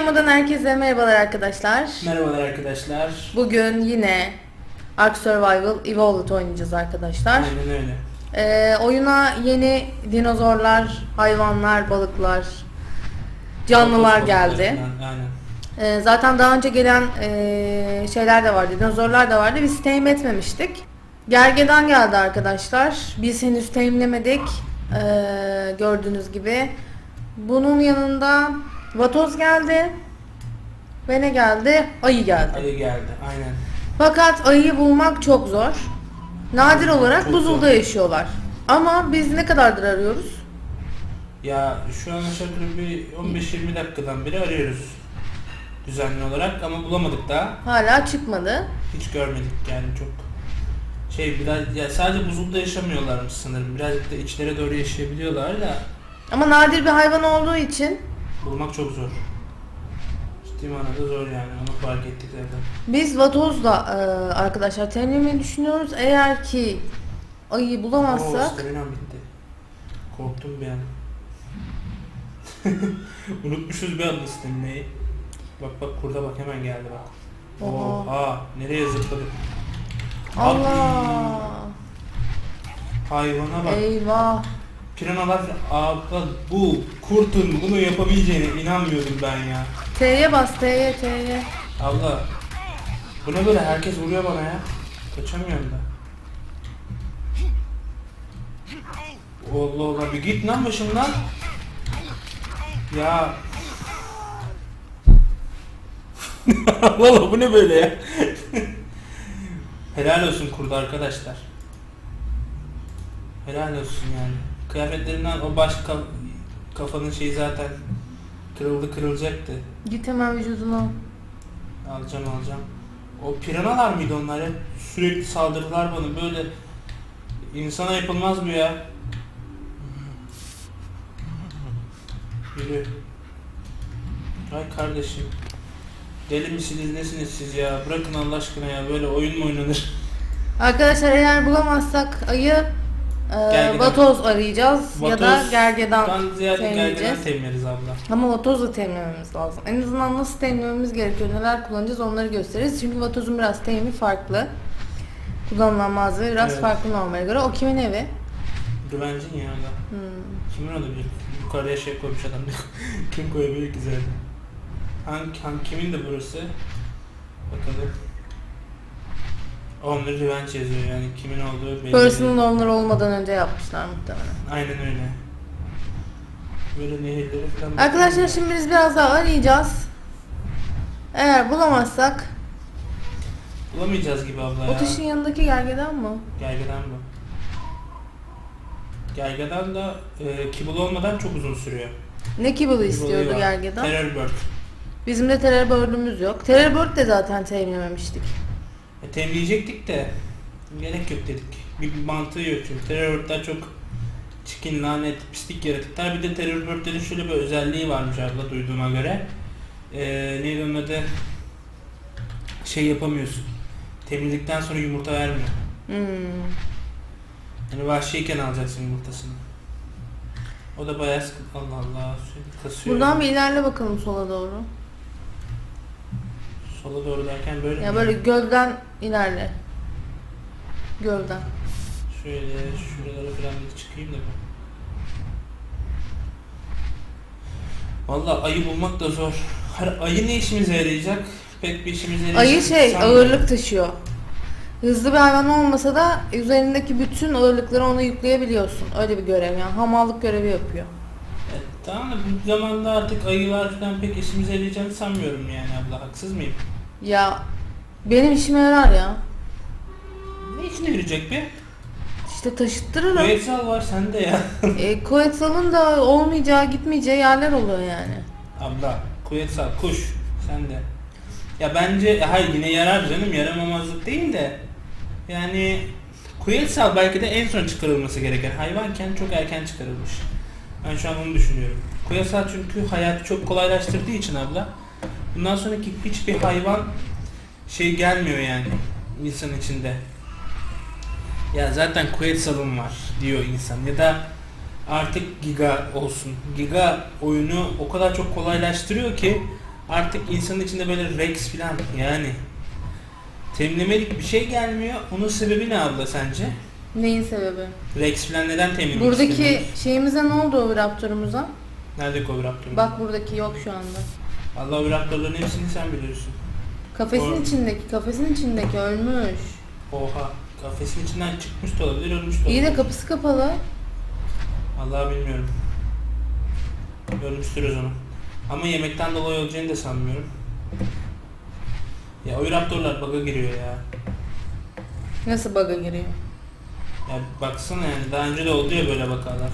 Yama'dan herkese merhabalar arkadaşlar. Merhabalar arkadaşlar. Bugün yine Ark Survival Evolved oynayacağız arkadaşlar. Aynen öyle. Ee, oyuna yeni dinozorlar, hayvanlar, balıklar, canlılar geldi. fotoğrafından, Aynen. Ee, zaten daha önce gelen ee, şeyler de vardı, dinozorlar da vardı. Biz teyim etmemiştik. Gergedan geldi arkadaşlar. Biz henüz teyimlemedik. Ee, gördüğünüz gibi. Bunun yanında vatoz geldi. Ve ne geldi? Ayı geldi. Ayı geldi. Aynen. Fakat ayıyı bulmak çok zor. Nadir olarak Çok buzulda zor. yaşıyorlar. Ama biz ne kadardır arıyoruz? Ya şu an aşağı yukarı bir 15-20 dakikadan beri arıyoruz. Düzenli olarak ama bulamadık daha. Hala çıkmadı. Hiç görmedik yani çok. Şey biraz ya sadece buzulda yaşamıyorlarmış sanırım. Birazcık da içlere doğru yaşayabiliyorlar da Ama nadir bir hayvan olduğu için bulmak çok zor. Ciddi manada zor yani onu fark ettik zaten. biz vatozla e, arkadaşlar temizlemeyi düşünüyoruz. Eğer ki ayıyı Oo bulamazsak staminam bitti. Korktum bir an. Unutmuşuz bir anda staminayı. Bak bak kurda bak hemen geldi bak. Oha. Oha nereye zıpladı? Allah Hayvana bak. eyvah Piranalar abla bu kurtun bunu yapabileceğine inanmıyordum ben ya. T'ye bas T'ye T'ye Abla bu ne böyle herkes vuruyor bana ya. Kaçamıyorum da. Allah Allah bir git lan başımdan. Ya. Valla bu ne böyle ya? Helal olsun kurdu arkadaşlar. Helal olsun yani. Kıyafetlerinden o baş ka- kafanın şeyi zaten kırıldı kırılacaktı. Git hemen vücuduna Alacağım alacağım. O piranalar mıydı onlar hep sürekli saldırdılar bana böyle insana yapılmaz bu ya. Yürü. Ay kardeşim. Deli misiniz nesiniz siz ya? Bırakın Allah aşkına ya böyle oyun mu oynanır? Arkadaşlar eğer bulamazsak ayı Gergedan. vatoz arayacağız ya da Vatoz- gergedan ziyade gergedan temleriz abla. Ama vatozla temizlememiz lazım. En azından nasıl temizlememiz gerekiyor, neler kullanacağız onları gösteririz. Çünkü vatozun biraz temi farklı. Kullanılan malzeme biraz Evet. farklı normale göre. O kimin evi? Güvencin ya. Hmm. Kimin olabilir? Yukarıya şey koymuş adam. Kim koyabilir ki zaten? Hangi, hangi kimin de burası? Bakalım. Only Revenge yazıyor yani kimin olduğu belli. Personal owner olmadan önce yapmışlar muhtemelen. Aynen öyle. Böyle nehirleri falan. Arkadaşlar şimdi biz biraz daha arayacağız. Eğer bulamazsak Bulamayacağız gibi abla ya. o taşın yanındaki gergedan mı? Gergedan bu. Gergedan da e, kibble olmadan çok uzun sürüyor. Ne Kibble'ı istiyordu gergedan? Terror Bird. Bizim de terör bird'ümüz yok. Terör bird de zaten temizlememiştik. E, temizleyecektik de gerek yok dedik. Bir, bir mantığı yok çünkü terör örtler çok çikin, lanet, pislik yaratıklar. Bir de terör örtlerin şöyle bir özelliği varmış abla duyduğuma göre. E, neydi onun adı? Şey yapamıyorsun. Temizlikten sonra yumurta vermiyor. Hmm. Yani vahşiyken alacaksın yumurtasını. O da bayağı sıkıntı. Allah Allah. Kasıyor. Buradan bir ilerle bakalım sola doğru. Sola doğru derken böyle Ya mi? böyle gölden ilerle. Gölden. Şöyle şuralara falan bir çıkayım da ben. Valla ayı bulmak da zor. Her ayı ne işimize yarayacak? Pek bir işimize yarayacak. Ayı şey sanmıyorum. ağırlık taşıyor. Hızlı bir hayvan olmasa da üzerindeki bütün ağırlıkları ona yükleyebiliyorsun. Öyle bir görev yani hamallık görevi yapıyor. E, tamam da bu zamanda artık ayılar falan pek işimize yarayacağını sanmıyorum yani abla. Haksız mıyım? Ya benim işime yarar ya. Ne işine yarayacak be? İşte taşıttırırım. Üyetsal var sende ya. e, Koetsal'ın da olmayacağı gitmeyeceği yerler oluyor yani. abla kuvvetsal kuş sen de. Ya bence ya hayır yine yarar canım yaramamazlık değil de yani Kuyetsal belki de en son çıkarılması gereken hayvanken çok erken çıkarılmış. Ben şu an onu düşünüyorum. Kuyetsal çünkü hayatı çok kolaylaştırdığı için abla. Bundan sonraki hiçbir hayvan şey gelmiyor yani insan içinde. Ya zaten Kuyetsal'ım var diyor insan ya da artık Giga olsun. Giga oyunu o kadar çok kolaylaştırıyor ki Artık insanın içinde böyle Rex falan yani temlemelik bir şey gelmiyor. Onun sebebi ne abla sence? Neyin sebebi? Rex falan neden temlemek Buradaki istemiyoruz? şeyimize ne oldu o Raptor'umuza? Nerede Covraptor? Bak buradaki yok şu anda. Allah Covraptor'ların hepsini sen biliyorsun. Kafesin Or- içindeki, kafesin içindeki ölmüş. Oha. Kafesin içinden çıkmış da olabilir, ölmüş de olabilir. İyi de kapısı kapalı. Allah bilmiyorum. Ölmüştürüz onu. Ama yemekten dolayı olacağını da sanmıyorum. Ya o raptorlar bug'a giriyor ya. Nasıl bug'a giriyor? Ya baksana yani daha önce de oldu ya böyle vakalar.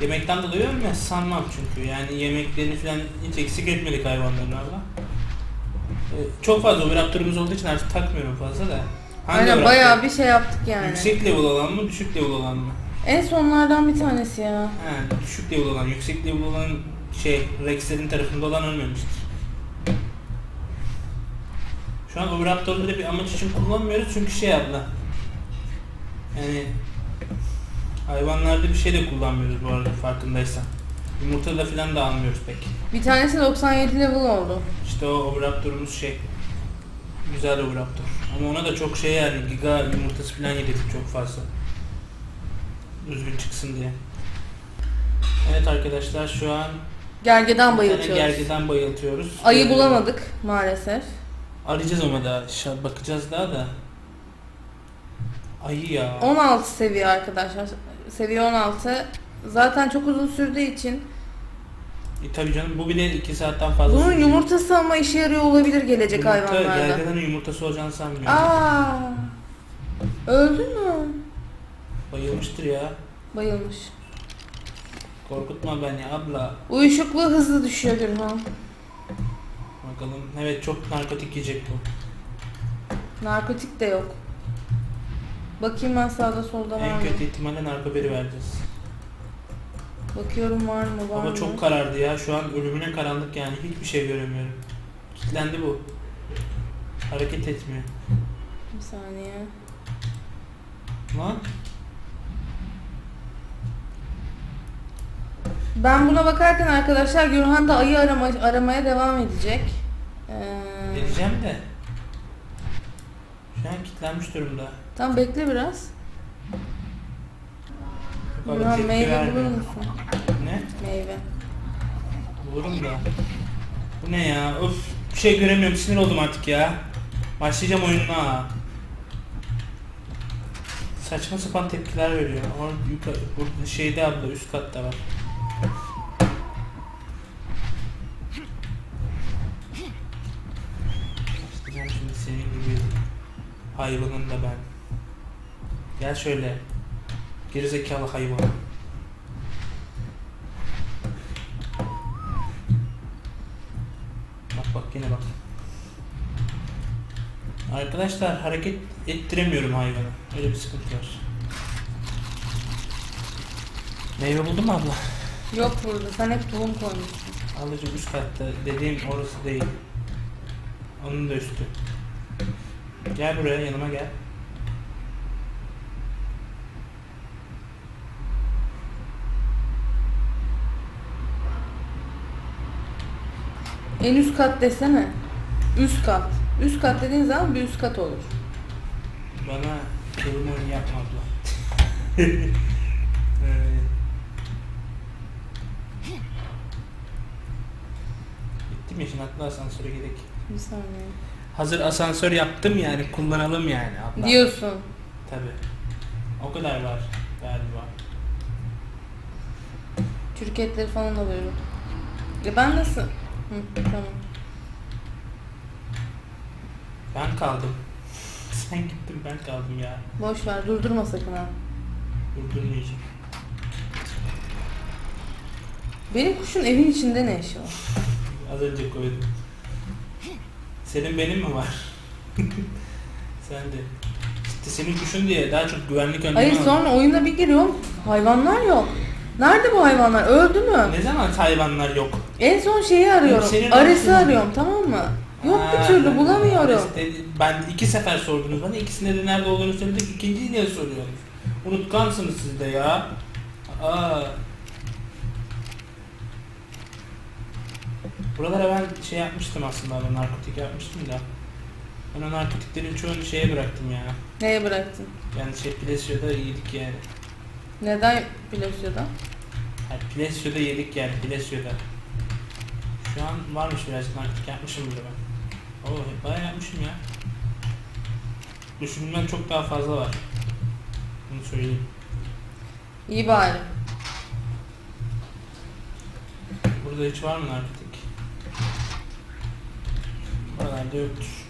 Yemekten dolayı ölmez sanmam çünkü. Yani yemeklerini falan hiç eksik etmedik hayvanların abla. Ee, çok fazla Oviraptor'umuz olduğu için artık takmıyorum fazla da. Hangi Aynen Oviraptor? bayağı bir şey yaptık yani. Yüksek level olan mı, düşük level olan mı? En sonlardan bir tanesi ya. Ha, düşük level olan, yüksek level olan şey, Rex'lerin tarafında olan ölmemiştir. Şu an Oviraptor'ları bir amaç için kullanmıyoruz çünkü şey abla. Yani hayvanlarda bir şey de kullanmıyoruz bu arada farkındaysan. Yumurta da falan da almıyoruz pek. Bir tanesi 97 level oldu. İşte o Oviraptor'umuz şey, güzel Oviraptor. Ama ona da çok şey yani giga yumurtası falan yedirdik çok fazla. Düzgün çıksın diye. Evet arkadaşlar şu an Gergedan bir tane bayıltıyoruz. gergeden bayıltıyoruz. Ayı Ee, bulamadık maalesef. Arayacağız ama daha şa- bakacağız daha da. Ayı ya. 16 seviye arkadaşlar. Seviye 16. Zaten çok uzun sürdüğü için. E, tabii canım bu bile 2 saatten fazla. Bunun sürüyor. yumurtası ama işe yarıyor olabilir gelecek Yumurta, hayvanlarda. Gergedanın yumurtası olacağını sanmıyorum. Aa! Öldü mü? Bayılmıştır ya. Bayılmış. Korkutma beni abla. Uyuşukluğu hızlı düşüyor Gülhan. Bakalım. Evet çok narkotik yiyecek bu. Narkotik de yok. Bakayım ben sağda solda var En mı? kötü ihtimalle narkoberi vereceğiz. Bakıyorum var mı var Ama mı? çok karardı ya. Şu an ölümüne karanlık yani. Hiçbir şey göremiyorum. Kitlendi bu. Hareket etmiyor. Bir saniye. Lan. Ben buna bakarken arkadaşlar Gürhan da ayı arama, aramaya devam edecek. Ee, Geleceğim de. Şu an kilitlenmiş durumda. Tam bekle biraz. Tepki meyve bulur musun? Ne? Meyve. Bulurum da. Bu ne ya? Öf. Bir şey göremiyorum. Sinir oldum artık ya. Başlayacağım oyununa. Saçma sapan tepkiler veriyor. Ama yukarı, burada şeyde abla üst katta var. Başlayacağım şimdi senin gibi hayvanın da ben. Gel şöyle. Gerizekalı hayvan. Bak bak yine bak. Arkadaşlar hareket ettiremiyorum hayvanı. Öyle bir sıkıntı var. Meyve buldun mu abla? Yok burada. Sen hep tohum koymuşsun. Ablacığım üst katta. Dediğim orası değil. Onun da üstü. Gel buraya yanıma gel. En üst kat desene. Üst kat. Üst kat dediğin zaman bir üst kat olur. Bana kelime oyunu yapma abla. Evet. Bittim ya şimdi atla asansöre gidelim. Bir saniye. Hazır asansör yaptım yani kullanalım yani abla. Diyorsun. Tabi. O kadar var galiba. Türketleri falan alıyorum. Ya ben nasıl? Hı, tamam. Ben kaldım. Sen gittin ben kaldım ya. Boş ver. Durdurma sakın ha. Durdurmayacağım. Benim kuşun evin içinde ne işi var? Az önce koydum. Senin benim mi var? Sen de. İşte senin kuşun diye daha çok güvenlik önlemi Hayır aldım. sonra oyuna bir giriyorum. Hayvanlar yok. Nerede bu hayvanlar? Öldü mü? Ne zaman hayvanlar yok? En son şeyi arıyorum. Senin Arısı olsun. arıyorum tamam mı? Yok Ha, bir türlü ben- bulamıyorum. işte ben iki sefer sordunuz bana. ikisinde de nerede olduğunu söyledik. İkinciyi niye soruyorsunuz? Unutkansınız siz de ya. Aa. Buralara ben şey yapmıştım aslında abi narkotik yapmıştım da. Ben o narkotiklerin çoğunu şeye bıraktım ya. Neye bıraktın? Yani şey Plesio'da yedik yani. Neden Plesio'da? Yani Plesio'da yedik yani Plesio'da. Şu an varmış birazcık narkotik yapmışım bile ben. Oo bayağı yapmışım ya. Düşündüğümden çok daha fazla var. Bunu söyleyeyim. İyi bari. Burada hiç var mı narkotik? Buralarda yoktur.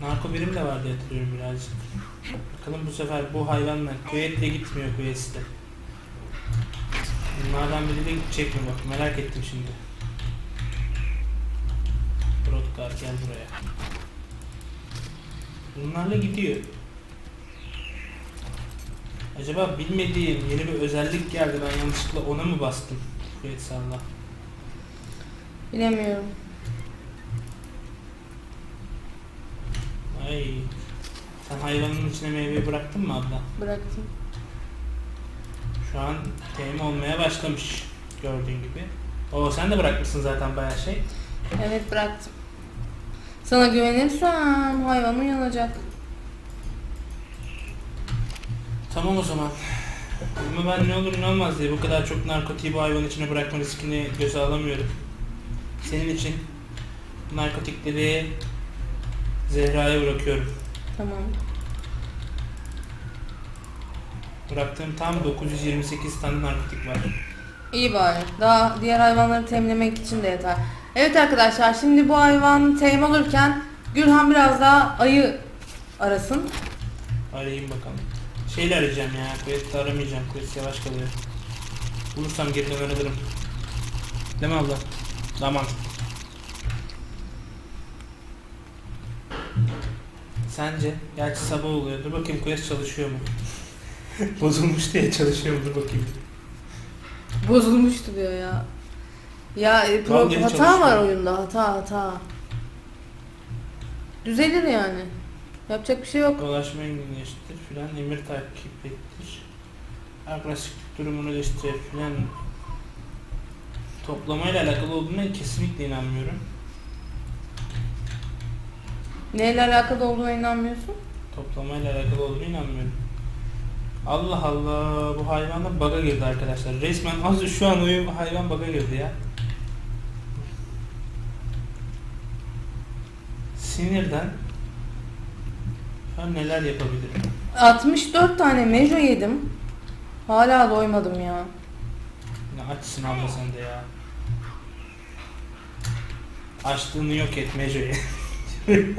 Narko birim de var diye hatırlıyorum birazcık. Bakalım bu sefer bu hayvanla Kuveyt'te gitmiyor Kuveyt'te. Bunlardan biri de gidecek mi bak merak ettim şimdi. Brodkar gel buraya. Bunlarla gidiyor. Acaba bilmediğim yeni bir özellik geldi ben yanlışlıkla ona mı bastım? Kuveyt salla. Bilemiyorum. Ay. Sen hayvanın içine meyve bıraktın mı abla? Bıraktım. Şu an temin olmaya başlamış gördüğün gibi. Oo sen de bırakmışsın zaten bayağı şey. Evet bıraktım. Sana güvenirsem hayvan uyanacak. Tamam o zaman. Ama ben ne olur ne olmaz diye bu kadar çok narkotiği bu hayvanın içine bırakma riskini göze alamıyorum. Senin için narkotikleri Zehra'ya bırakıyorum. Tamam. Bıraktığım tam 928 tane narkotik var. İyi bari. Daha diğer hayvanları temlemek için de yeter. Evet arkadaşlar şimdi bu hayvan tem olurken Gülhan biraz daha ayı arasın. Arayayım bakalım. Şeyle arayacağım ya. Kuvvet'te aramayacağım. Kuvvet yavaş kalıyor. Bulursam geri döner alırım. Değil mi abla? Tamam. Sence? Gerçi sabah oluyor. Dur bakayım Kuvvet çalışıyor mu? Bozulmuş diye çalışıyor mu? Dur bakayım. Bozulmuştu diyor ya. Ya e, pro- Vallahi hata çalışıyor. var oyunda hata hata. Düzelir yani. Yapacak bir şey yok. Dolaşma engelleştir filan. Emir takip ettir. Agresiflik durumunu gösterir filan. Toplamayla alakalı olduğuna kesinlikle inanmıyorum. Neyle alakalı olduğuna inanmıyorsun? Toplamayla alakalı olduğunu inanmıyorum. Allah Allah bu hayvanda baga girdi arkadaşlar. Resmen az şu an oyun hayvan baga girdi ya. Sinirden an neler yapabilirim? 64 tane mejo yedim. Hala doymadım ya. Ne açsın abla sen de ya. Açlığını yok et Mejo'yu.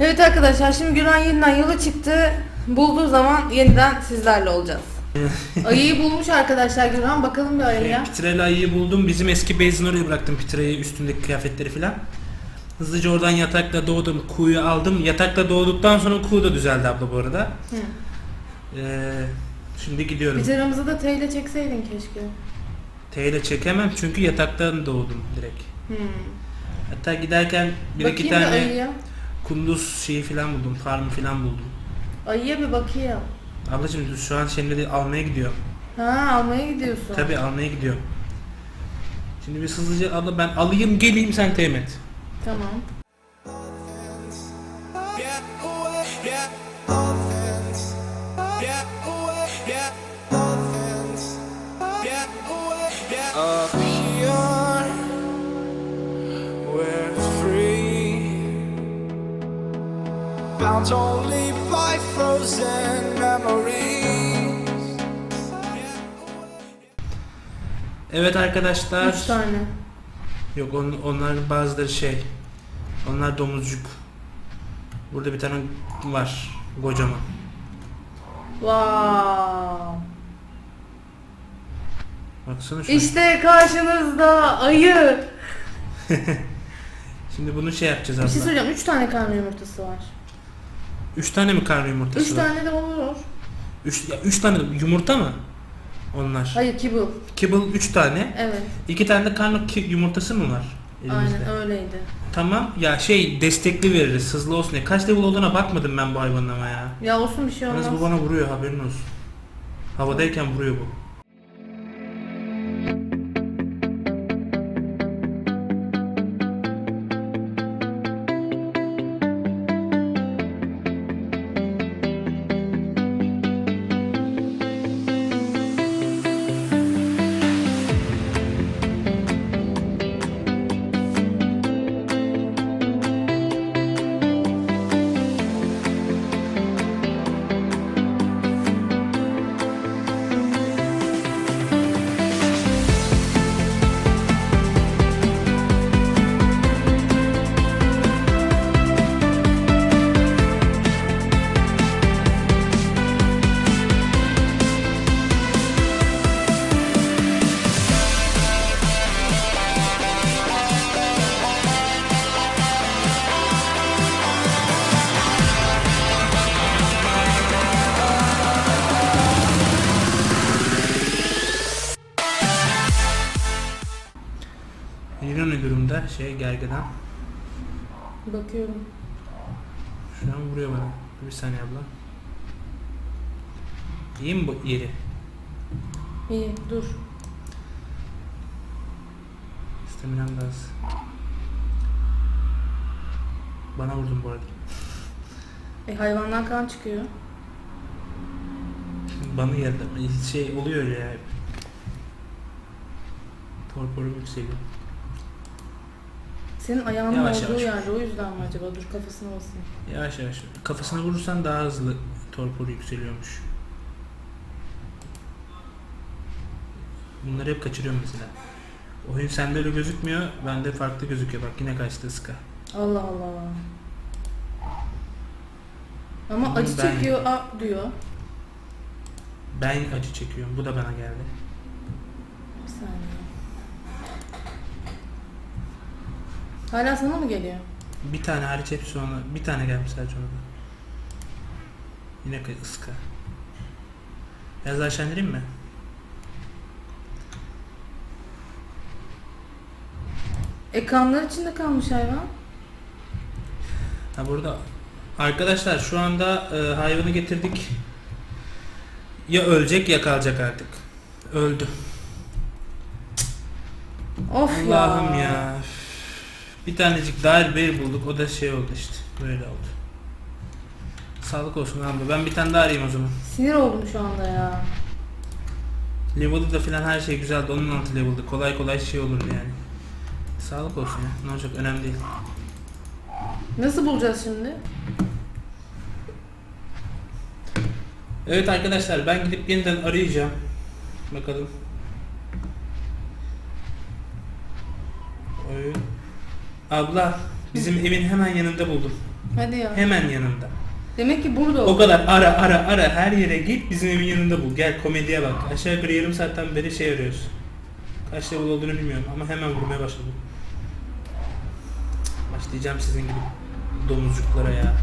Evet arkadaşlar şimdi Güran yeniden yola çıktı. Bulduğu zaman yeniden sizlerle olacağız. Ayıyı bulmuş arkadaşlar Güran. Bakalım bir ayıya. Pitrel ayıyı buldum. Bizim eski base'in oraya bıraktım Pitre'yi üstündeki kıyafetleri filan. Hızlıca oradan yatakla doğdum. Kuğuyu aldım. Yatakla doğduktan sonra kuğu da düzeldi abla bu arada. Hı. Ee, şimdi gidiyorum. Bitiramızı da T ile çekseydin keşke. T ile çekemem çünkü yataktan doğdum direkt. Hmm. Hatta giderken bir iki bakayım bir tane ayıya. kunduz şeyi filan buldum. Farmı filan buldum. Ayıya bir bakayım. Ablacığım şu an seni de almaya gidiyor. Ha almaya gidiyorsun. Tabii almaya gidiyor. Şimdi biz hızlıca abla ben alayım geleyim sen temin et. Tamam. Bound only by frozen memories. Evet arkadaşlar. Üç tane. Yok on, onlar bazıları şey. Onlar domuzcuk. Burada bir tane var. Kocaman. Wow. Baksana şu. İşte karşınızda ayı. Şimdi bunu şey yapacağız Bir şey abla. söyleyeceğim. Üç tane karnı yumurtası var. Üç tane mi karnı yumurtası Üç var? tane de olur. Üç, ya üç tane yumurta mı? Onlar. Hayır kibble. Kibble üç tane. Evet. İki tane de karnı ki- yumurtası mı var? Elimizde. Aynen öyleydi. Tamam. Ya şey destekli veririz. Hızlı olsun diye. Kaç level olduğuna bakmadım ben bu hayvanın ama ya. Ya olsun bir şey olmaz. Yalnız bu bana vuruyor haberin olsun. Havadayken vuruyor bu. Bir saniye abla. İyi mi bu yeri? İyi dur. Staminam da az. Bana vurdun bu arada. E hayvandan kan çıkıyor. Bana geldi. Şey oluyor öyle ya. Torporum yükseliyor. Senin ayağının Yavaş olduğu yavaş. yerde o yüzden mi acaba? Dur kafasına basayım. Yavaş yavaş. Kafasına vurursan daha hızlı torporu yükseliyormuş. Bunları hep kaçırıyorum mesela. Oyun sende öyle gözükmüyor, bende farklı gözüküyor. Bak yine kaçtı ıska. Allah Allah. Ama Bunu acı ben- çekiyor a diyor. Ben acı çekiyorum. Bu da bana geldi. Bir saniye. Hala sana mı geliyor? Bir tane hariç hepsi ona. Bir tane gelmiş sadece ona da. Yine ka- ıska. Biraz daha aşağı indireyim mi? E kanlar içinde kalmış hayvan. Ha burada arkadaşlar şu anda e, hayvanı getirdik. Ya ölecek ya kalacak artık. Öldü. Of Allah'ım ya. Bir tanecik daha bir bulduk. O da şey oldu işte. Böyle oldu. Sağlık olsun abi. Ben bir tane daha arayayım o zaman. Sinir oldum şu anda ya. Level'ı da filan her şey güzeldi. Onun altı level'dı. Kolay kolay şey olur yani. Sağlık olsun ya. Ne olacak önemli değil. Nasıl bulacağız şimdi? Evet arkadaşlar ben gidip yeniden arayacağım. Bakalım. Oyun. Abla bizim evin hemen yanında buldum. Hadi ya. Hemen yanında. Demek ki burada O o. kadar ara ara ara her yere git bizim evin yanında bul. Gel komediye bak. Aşağı yukarı yarım saatten beri şey arıyoruz. Kaç level olduğunu bilmiyorum ama hemen vurmaya başladım. Başlayacağım sizin gibi domuzcuklara ya.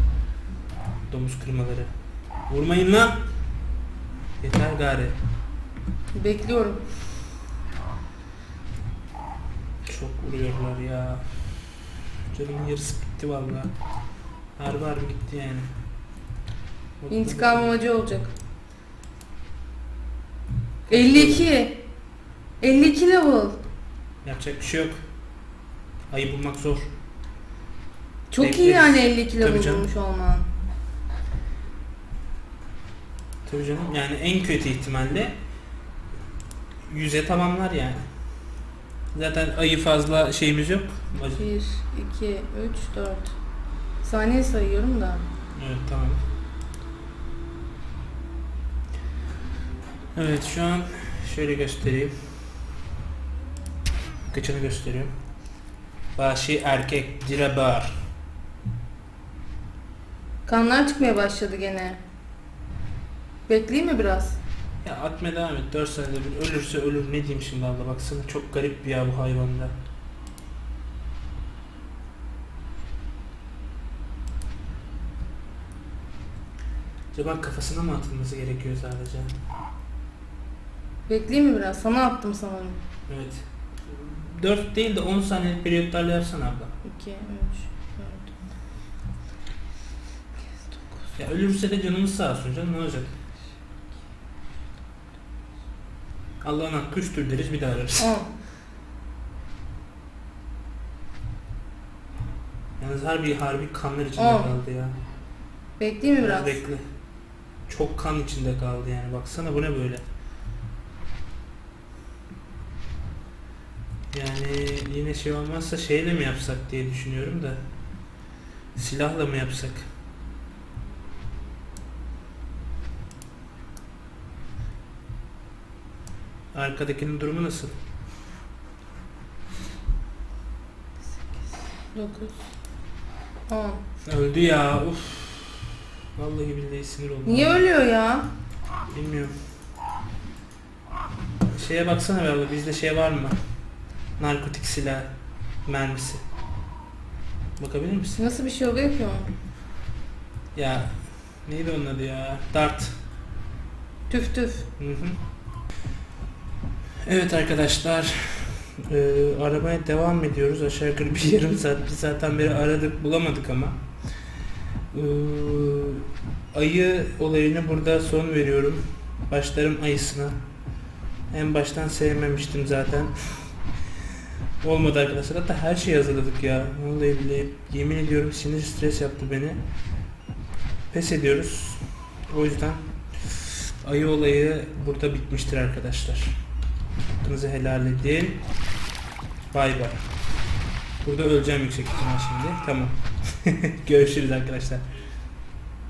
Domuz kırmaları. Vurmayın lan. Yeter gari. Bekliyorum. Çok vuruyorlar ya. Canımın yarısı gitti vallahi. Harbi harbi gitti yani. İntikam amacı olacak. 52. 52 level. Yapacak bir şey yok. Ayı bulmak zor. Çok iyi Bekleriz. yani 52 Tabii level canım. bulmuş olman. Tabii canım yani en kötü ihtimalle yüze tamamlar yani. Zaten ayı fazla şeyimiz yok. 1, 2, 3, 4. Saniye sayıyorum da. Evet tamam. Evet şu an şöyle göstereyim. Kıçını gösteriyorum. Vahşi erkek direbar. Kanlar çıkmaya başladı gene. Bekleyeyim mi biraz? Ya atmaya devam et. 4 senede bir ölürse ölür. Ne diyeyim şimdi abla baksana çok garip bir ya bu hayvanda. Acaba kafasına mı atılması gerekiyor sadece? Bekleyeyim mi biraz? Sana attım sanırım. Evet. 4 değil de 10 saniyelik periyotlarla yapsana abla. 2, 3, 4. Ya ölürse de canımız sağ olsun canım ne olacak? Allah'ın hakkı üçtür deriz bir daha ararız. 10. Yalnız harbi harbi kanlar içinde On. kaldı ya. Bekleyeyim mi biraz? Bekle. Çok kan içinde kaldı yani. Baksana bu ne böyle. Yani yine şey olmazsa şeyle mi yapsak diye düşünüyorum da. Silahla mı yapsak? Arkadakinin durumu nasıl? 9. 10. Öldü ya. Uf. Vallahi billahi sinir oldum. Niye ölüyor ya? Bilmiyorum. Şeye baksana be abla bizde şey var mı? Narkotik silah mermisi. Bakabilir misin? Nasıl bir şey oluyor ki o? Ya neydi onun adı ya? Dart. Tüf tüf. Hı hı. Evet arkadaşlar Ee, aramaya devam ediyoruz. Aşağı yukarı bir yarım saat, bir saatten beri aradık bulamadık ama. Ee, ayı olayını burada son veriyorum. Başlarım ayısına. En baştan sevmemiştim zaten. Olmadı arkadaşlar. Hatta her şeyi hazırladık ya. Vallahi bile yemin ediyorum sinir stres yaptı beni. Pes ediyoruz. O yüzden ayı olayı burada bitmiştir arkadaşlar. Hakkınızı helal edin. Bay bay. Burada öleceğim yüksek ihtimal şimdi. Tamam. Görüşürüz arkadaşlar.